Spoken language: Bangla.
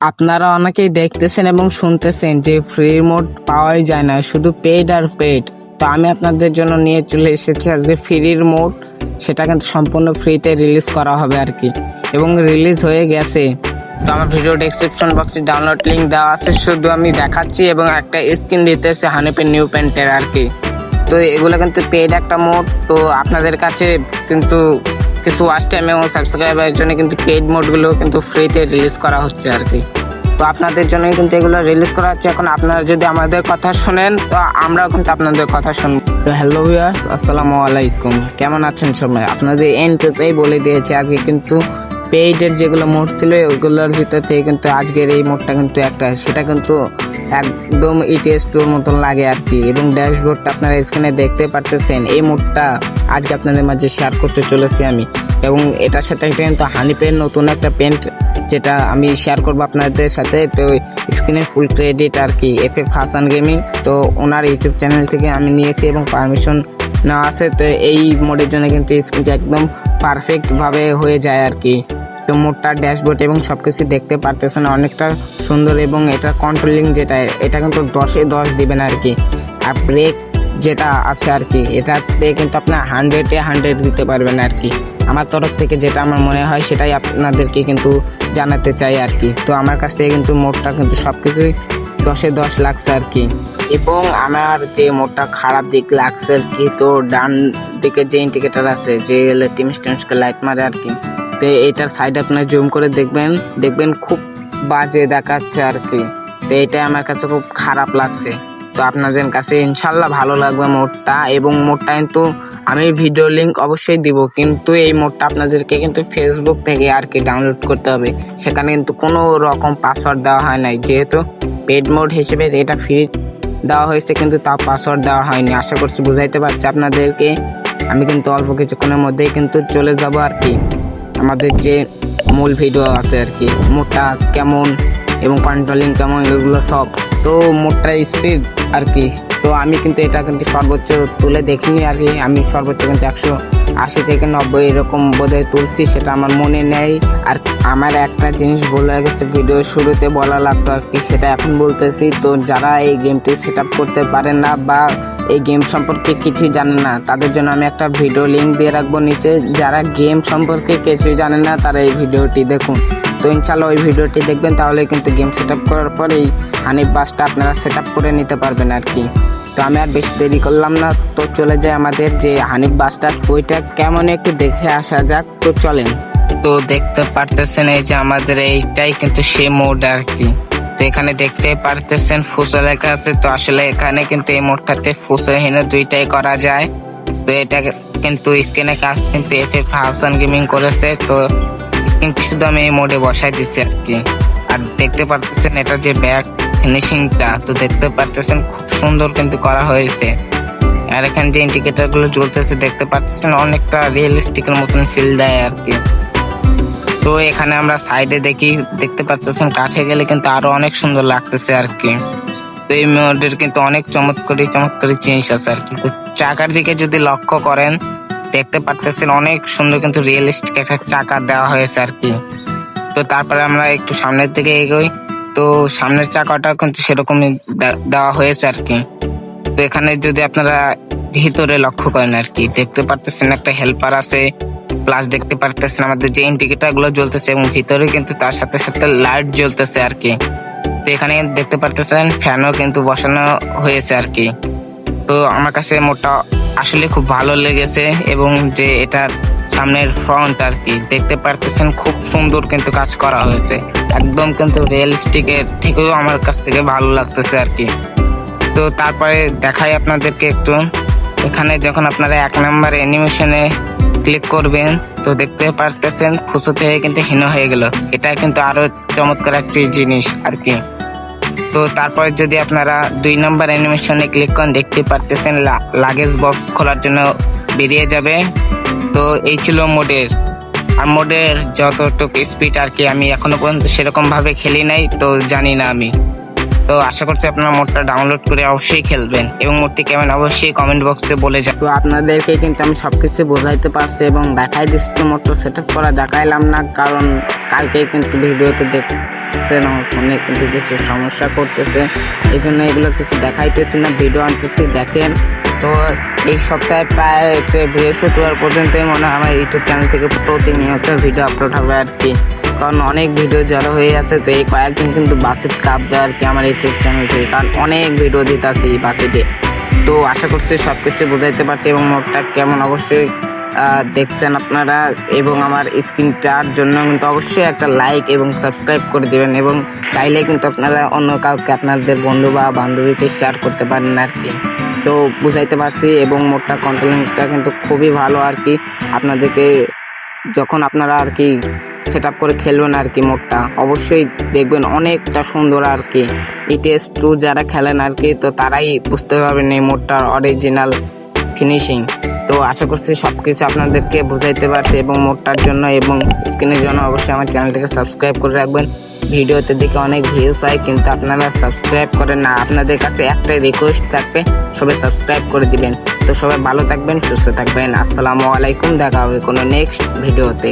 আপনারা অনেকেই দেখতেছেন এবং শুনতেছেন যে ফ্রি মোড পাওয়াই যায় না, শুধু পেড আর পেড তো আমি আপনাদের জন্য নিয়ে চলে এসেছি আজকে ফ্রির মোড সেটা কিন্তু সম্পূর্ণ ফ্রিতে রিলিজ করা হবে আর কি এবং রিলিজ হয়ে গেছে। তো আমার ভিডিও ডেসক্রিপশন বক্সে ডাউনলোড লিঙ্ক দেওয়া আছে, শুধু আমি দেখাচ্ছি এবং একটা স্ক্রিন দিতেছে হানিপের নিউ প্যান্টের আর কি তো এগুলো কিন্তু পেড একটা মোড তো আপনাদের কাছে কিন্তু কিছু ওয়াচ টাইম এবং সাবস্ক্রাইবারের জন্য কিন্তু পেড মোডগুলো কিন্তু ফ্রিতে রিলিজ করা হচ্ছে আর কি। তো আপনাদের জন্যই কিন্তু এগুলো রিলিজ করা হচ্ছে। এখন আপনারা যদি আমাদের কথা শোনেন, তো আমরাও কিন্তু আপনাদের কথা শুনব। তো হ্যালো ভিউয়ার্স আসসালামু আলাইকুম। কেমন আছেন সবাই? আপনাদের এন্ট্রিতেই বলে দিয়েছি, আজকে কিন্তু পেইডের যেগুলো মোড ছিল, ওগুলোর ভিতর থেকে কিন্তু আজকের এই মোডটা কিন্তু একটা, সেটা কিন্তু একদম ইটিএস মতন লাগে আর কি। এবং ড্যাশবোর্ডটা আপনারা স্ক্রিনে দেখতে পারতেছেন। এই মোডটা আজকে আপনাদের মাঝে শেয়ার করতে চলেছি আমি। এবং এটার সাথে কিন্তু হানিপের নতুন একটা পেন্ট যেটা আমি শেয়ার করব আপনাদের সাথে। তো স্ক্রিনে ফুল ক্রেডিট আর কি এফ এফ হাসান গেমিং তো ওনার ইউটিউব চ্যানেল থেকে আমি নিয়েছি এবং পারমিশন নেওয়া আছে। তো এই মোডের জন্য কিন্তু স্ক্রিনটা একদম পারফেক্টভাবে হয়ে যায় আর কি। তো মোটটার ড্যাশবোর্ড এবং সব কিছু দেখতে পারতেছেন অনেকটা সুন্দর এবং এটা কন্ট্রোলিং যেটা, এটা কিন্তু দশে দশ দিবেন আর কি। আর ব্রেক যেটা আছে আর কি, এটাতে কিন্তু আপনার হান্ড্রেডে হান্ড্রেড দিতে পারবেন আর কি। আমার তরফ থেকে যেটা আমার মনে হয় সেটাই আপনাদেরকে কিন্তু জানাতে চাই আর কি। তো আমার কাছ থেকে কিন্তু মোটটা কিন্তু সব কিছুই দশে দশ লাগছে আর কি। এবং আমার যে মোটটা খারাপ দিক লাগছে আর কি, তো ডান দিকে যে ইন্ডিকেটার আছে, যে টিমস টিমসকে লাইট মারে আর কি। তো এটার সাইড আপনার জুম করে দেখবেন দেখবেন খুব বাজে দেখাচ্ছে আর কি। তো এটা আমার কাছে খুব খারাপ লাগছে। তো আপনাদের কাছে ইনশাল্লাহ ভালো লাগবে মোডটা এবং মোডটা কিন্তু আমি ভিডিও লিঙ্ক অবশ্যই দিব, কিন্তু এই মোডটা আপনাদেরকে কিন্তু ফেসবুক থেকে আর কি ডাউনলোড করতে হবে। সেখানে কিন্তু কোনো রকম পাসওয়ার্ড দেওয়া হয় নাই, যেহেতু পেড মোড হিসেবে এটা ফ্রি দেওয়া হয়েছে, কিন্তু তাও পাসওয়ার্ড দেওয়া হয়নি। আশা করছি বুঝাইতে পারছি আপনাদেরকে। আমি কিন্তু অল্প কিছুক্ষণের মধ্যেই কিন্তু চলে যাব আর কি। আমাদের যে মূল ভিডিও আছে আর কি মোটা কেমন এবং কন্ট্রোলিং কেমন এগুলো সব তো মোটটা স্পিড আর কি। তো আমি কিন্তু এটা কিন্তু সর্বোচ্চ তুলে দেখিনি আর কি। আমি সর্বোচ্চ কিন্তু একশো আশি থেকে নব্বই এরকম বোধহয় তুলছি, সেটা আমার মনে নেই। আর আমার একটা জিনিস বলে গেছে, ভিডিও শুরুতে বলা লাগতো আর কি, সেটা এখন বলতেছি। তো যারা এই গেমটি সেট আপ করতে পারে না বা এই গেম সম্পর্কে কিছুই জানে না, তাদের জন্য আমি একটা ভিডিও লিংক দিয়ে রাখব নিচে। যারা গেম সম্পর্কে কিছুই জানে না, তারা এই ভিডিওটি দেখুন। তো ইনশাল্লাহ ওই ভিডিওটি দেখবেন, তাহলে কিন্তু গেম সেট করার পর এই হানিফ বাসটা আপনারা সেট করে নিতে পারবেন আর কি। তো আমি আর বেশি দেরি করলাম না, তো চলে যায় আমাদের যে হানিফ বাসটা ওইটা কেমন একটু দেখে আসা যাক, তো চলেন। তো দেখতে পারতেছেন এই যে আমাদের এইটাই কিন্তু সে মোড আর কি। তো এখানে দেখতে পারতেছেন ফুসো লেখা আছে, তো আসলে এখানে কিন্তু এই মোডটাতে ফুসো হিনে দুইটাই করা যায়। তো এটা কিন্তু স্ক্রিনে কাজ কিন্তু এফ এফ হাসান গেমিং করেছে, তো আমি এই মোডে বসাই দিচ্ছি আর কি। আর দেখতে পারতেছেন এটা যে ব্যাক ফিনিশিংটা তো দেখতে পারতেছেন খুব সুন্দর কিন্তু করা হয়েছে। আর এখানে যে ইন্ডিকেটারগুলো জ্বলতেছে, দেখতে পাচ্ছেন অনেকটা রিয়েলিস্টিকের মতন ফিল দেয় আর কি। তো এখানে আমরা সাইডে দেখি, দেখতে পাচ্ছেন কাছে গেলে কিন্তু আরও অনেক সুন্দর লাগতেছে আর কি। তো এই মোডের কিন্তু অনেক চমৎকারী চমৎকারী জিনিস আছে আর কি। চাকার দিকে যদি লক্ষ্য করেন দেখতে পারতেছেন, অনেক সুন্দর কিন্তু রিয়েলিস্টিক একটা চাকা দেওয়া হয়েছে আর কি। তো তারপরে আমরা একটু সামনের দিকে এগোই। তো সামনের চাকাটা কিন্তু সেরকমই দেওয়া হয়েছে আর কি। তো এখানে যদি আপনারা ভিতরে লক্ষ্য করেন আর কি, দেখতে পারতেছেন একটা হেল্পার আছে প্লাস দেখতে পারতেছেন আমাদের যে ইন্ডিকেটারগুলো জ্বলতেছে এবং ভিতরে কিন্তু তার সাথে সাথে লাইট জ্বলতেছে আর কি। তো এখানে দেখতে পারতেছেন ফ্যানও কিন্তু বসানো হয়েছে আর কি। তো আমার কাছে মোটা আসলে খুব ভালো লেগেছে এবং যে এটার সামনের ফ্রন্ট আর কি, দেখতে পারতেছেন খুব সুন্দর কিন্তু কাজ করা হয়েছে। একদম কিন্তু রিয়েলিস্টিকের থেকেও আমার কাছ থেকে ভালো লাগতেছে আর কি। তো তারপরে দেখাই আপনাদেরকে একটু। এখানে যখন আপনারা এক নাম্বার অ্যানিমেশনে ক্লিক করবেন, তো দেখতে পারতেছেন খুশো থেকে কিন্তু হীন হয়ে গেল। এটা কিন্তু আরও চমৎকার একটি জিনিস আর কি। তো তারপরে যদি আপনারা দুই নম্বর অ্যানিমেশনে ক্লিক করেন দেখতে পারতেছেন লাগেজ বক্স খোলার জন্য বেরিয়ে যাবে। তো এই ছিল মোডের আর মোডের যতটুকু স্পিড আর কি আমি এখনও পর্যন্ত সেরকমভাবে খেলি নাই, তো জানি না আমি। তো আশা করছি আপনারা মোডটা ডাউনলোড করে অবশ্যই খেলবেন এবং মোডটি কেমন অবশ্যই কমেন্ট বক্সে বলে যান তো আপনাদেরকে কিন্তু আমি সবকিছু বোঝাইতে পারছি এবং দেখাই দিচ্ছি মোটটা সেট আপ করা দেখাইলাম না, কারণ কালকে কিন্তু ভিডিওতে দেখ দেখতেছেন আমার ফোনে কিন্তু কিছু সমস্যা করতেছে এই জন্য এগুলো কিছু দেখাইতেছি না ভিডিও আনতেছি, দেখেন। তো এই সপ্তাহে প্রায় হচ্ছে বৃহস্পতিবার পর্যন্তই মনে হয় আমার ইউটিউব চ্যানেল থেকে প্রতিনিয়ত ভিডিও আপলোড হবে আর কি। কারণ অনেক ভিডিও জড়ো হয়ে আছে, তো এই কয়েকদিন কিন্তু বাসিত কাঁপবে আর কি আমার ইউটিউব চ্যানেল থেকে, কারণ অনেক ভিডিও দিতে দিতেছি বাসিতে। তো আশা করছি সব কিছু বোঝাইতে পারছি এবং মোটটা কেমন অবশ্যই দেখছেন আপনারা। এবং আমার স্ক্রিনটার জন্য কিন্তু অবশ্যই একটা লাইক এবং সাবস্ক্রাইব করে দিবেন এবং চাইলে কিন্তু আপনারা অন্য কাউকে আপনাদের বন্ধু বা বান্ধবীকে শেয়ার করতে পারেন আর কি। তো বুঝাইতে পারছি এবং মোটটা কন্ট্রোলিংটা কিন্তু খুবই ভালো আর কি। আপনাদেরকে যখন আপনারা আর কি সেট করে খেলবেন আর কি মোটটা অবশ্যই দেখবেন অনেকটা সুন্দর আর কি। ইটিএস টু যারা খেলেন আর কি, তো তারাই বুঝতে পারবেন এই মোটটার অরিজিনাল ফিনিশিং তো আশা করছি সব কিছু আপনাদেরকে বোঝাইতে পারছি এবং মোটটার জন্য এবং স্ক্রিনের জন্য অবশ্যই আমার চ্যানেলটাকে সাবস্ক্রাইব করে রাখবেন। ভিডিওতে দেখে অনেক ভিউস হয়, কিন্তু আপনারা সাবস্ক্রাইব করেন না। আপনাদের কাছে একটাই রিকোয়েস্ট থাকবে, সবাই সাবস্ক্রাইব করে দিবেন। তো সবাই ভালো থাকবেন, সুস্থ থাকবেন। আসসালামু আলাইকুম, দেখা হবে কোনো নেক্সট ভিডিওতে